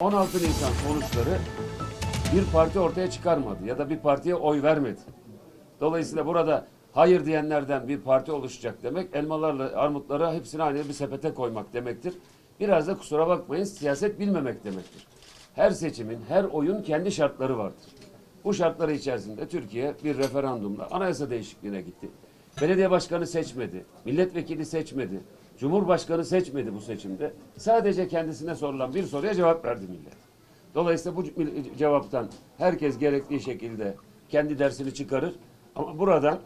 16 Nisan sonuçları bir parti ortaya çıkarmadı ya da bir partiye oy vermedi. Dolayısıyla burada hayır diyenlerden bir parti oluşacak demek elmalarla armutları hepsini aynı bir sepete koymak demektir. Biraz da kusura bakmayın siyaset bilmemek demektir. Her seçimin, her oyun kendi şartları vardır. Bu şartları içerisinde Türkiye bir referandumla anayasa değişikliğine gitti. Belediye başkanı seçmedi, milletvekili seçmedi, cumhurbaşkanı seçmedi bu seçimde. Sadece kendisine sorulan bir soruya cevap verdi millet. Dolayısıyla bu cevaptan herkes gerektiği şekilde kendi dersini çıkarır. Ama burada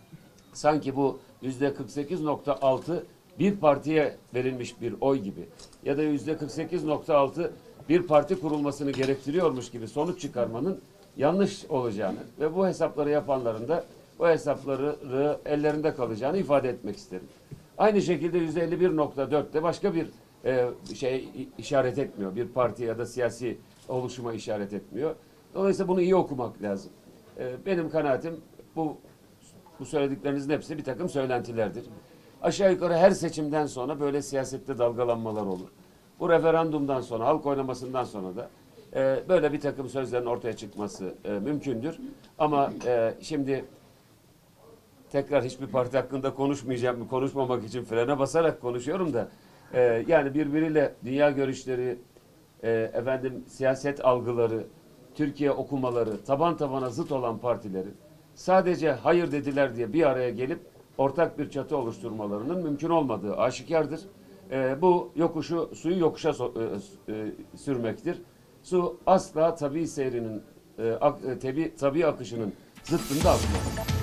sanki bu yüzde 48.6 bir partiye verilmiş bir oy gibi ya da yüzde 48.6 bir parti kurulmasını gerektiriyormuş gibi sonuç çıkarmanın yanlış olacağını ve bu hesapları yapanların da bu hesapları ellerinde kalacağını ifade etmek isterim. Aynı şekilde yüzde 51.4'te başka bir e, şey işaret etmiyor. Bir parti ya da siyasi oluşuma işaret etmiyor. Dolayısıyla bunu iyi okumak lazım. E, benim kanaatim bu bu söylediklerinizin hepsi bir takım söylentilerdir. Aşağı yukarı her seçimden sonra böyle siyasette dalgalanmalar olur. Bu referandumdan sonra, halk oylamasından sonra da e, böyle bir takım sözlerin ortaya çıkması e, mümkündür. Ama e, şimdi tekrar hiçbir parti hakkında konuşmayacağım, konuşmamak için frene basarak konuşuyorum da e, yani birbiriyle dünya görüşleri, e, efendim siyaset algıları, Türkiye okumaları taban tabana zıt olan partilerin sadece hayır dediler diye bir araya gelip ortak bir çatı oluşturmalarının mümkün olmadığı aşikardır. E, bu yokuşu, suyu yokuşa so- e, e, sürmektir. Su asla tabi seyrinin, e, ak- e, tabi, tabi akışının zıttında akmıyor.